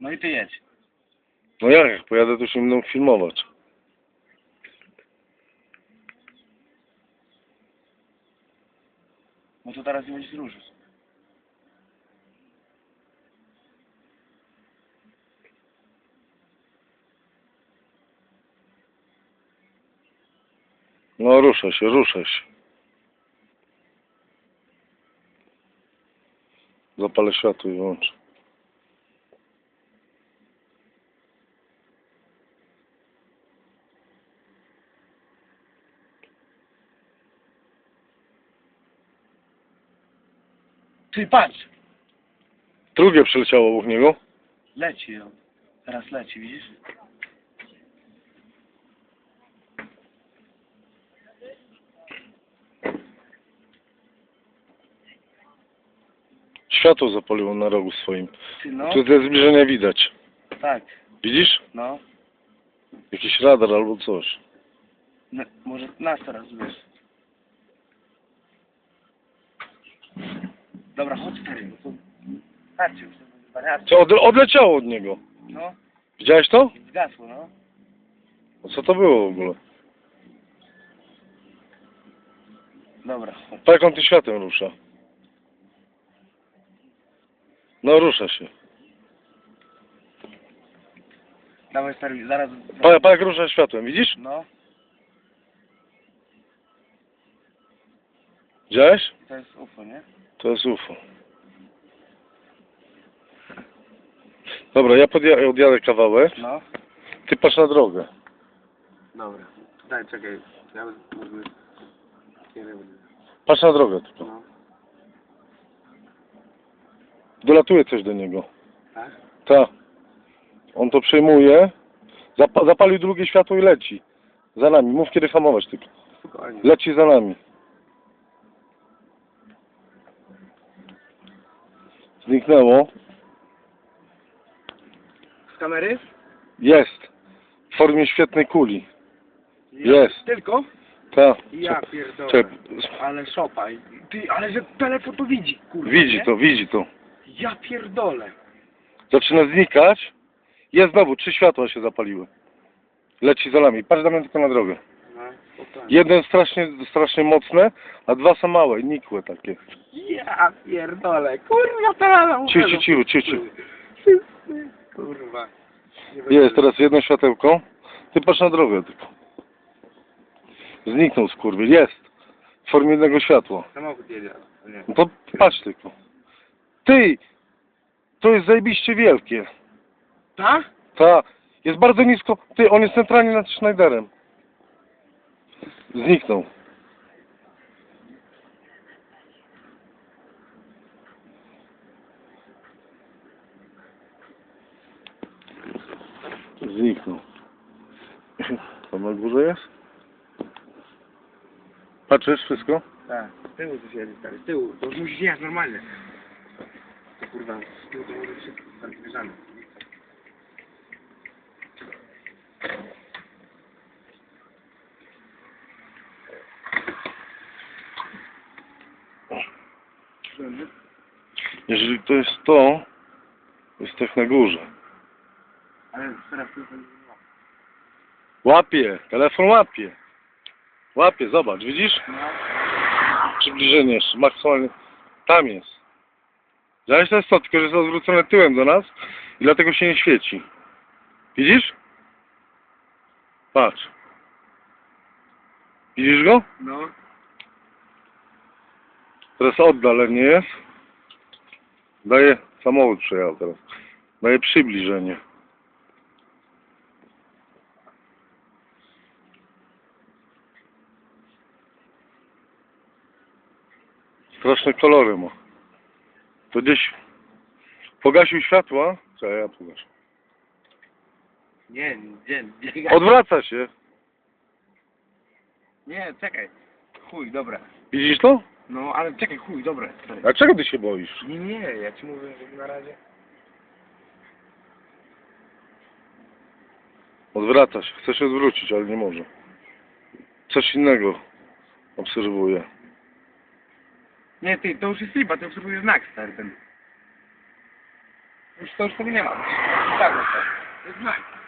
No i ty jedź. No jak, jak pojadę, to się będą filmować. No to teraz nie będziesz ruszyć. No rusza się, rusza się. Zapalę światło i wyłączę. Ty patrz! Drugie przyleciało obok niego. Leci ją. Teraz leci, widzisz? Światło zapaliło na rogu swoim. Ty no. Tu ze zbliżenia widać. Tak, Widzisz? no. Jakiś radar albo coś. no. Może nas teraz wiesz. Dobra, chodź no to... Starczy już. Co, od, odleciało od niego. No, Widziałeś to? zgasło, no. A Co to było w ogóle? Dobra, chodź. Tak on tym światem rusza. No rusza się. Dawaj stary, zaraz... Pa, pa jak rusza światłem, widzisz? No, Widziałeś? to jest UFO, nie? To jest UFO. Dobra, ja podja- odjadę kawałek. No. Ty patrz na drogę. Dobra. Daj, czekaj. Ja może... Nie wiem. Patrz na drogę tylko. No. Dolatuje coś do niego. Tak? Tak. On to przejmuje. Zap- zapalił drugie światło i leci. Za nami. Mów kiedy hamować tylko. Spokojnie. Leci za nami. Zniknęło. Z kamery? Jest. W formie świetnej kuli. Jest. Tylko? Tak. Ja pierdolę. Ale szopa. Ty, ale że telefon to widzi, kurwa, Widzi nie? to, widzi to. Ja pierdolę. Zaczyna znikać. Jest znowu. Trzy światła się zapaliły. Leci za nami. Patrz Damian tylko na drogę. Jeden strasznie, strasznie mocne, a dwa są małe, nikłe takie. Ja pierdolę. Kurwa, ciu, ciu, ciu, ciu. Wszyscy. Kurwa. Jest teraz jedno światełko. Ty patrz na drogę tylko. Zniknął skurwiel. Jest. W formie jednego światła. Samochód jedzie. Nie. No to patrz tylko. Ty! To jest zajebiście wielkie. Tak? Ta. Jest bardzo nisko. Ty, on jest centralnie nad Schneiderem. Zniknął. Zniknął. Tam na górze jest? Patrzysz wszystko? Tak. Z tyłu coś jedzie, stary. Z tyłu. To już musisz jechać normalnie. To kurwa, z tyłu to może wszystko. Tam Jeżeli to jest to, to jest tak na górze. Ale teraz to jest... Łapie, telefon łapie. Łapie, zobacz, widzisz? No. Przybliżenie jeszcze, maksymalnie. Tam jest. Widziałeś to jest to, tylko że jest odwrócone tyłem do nas i dlatego się nie świeci. Widzisz? Patrz. Widzisz go? No. Teraz oddalenie jest. Daje, samochód przejechał teraz. Daje przybliżenie. Straszne kolory ma. To gdzieś pogasił światła. Co ja pogaszę. Nie, nie, nie. Odwraca się. Nie, czekaj. Chuj, dobra. Widzisz to? No, ale czekaj, chuj. Stary. A czego ty się boisz? Nie, nie, ja ci mówię, że na razie. Odwraca się. Chce się odwrócić, ale nie może. Coś innego obserwuje. Nie, ty, to już jest lipa, to obserwuję znak, stary, ten. Już to już tego nie ma. Tak, no to. To jest znajdź.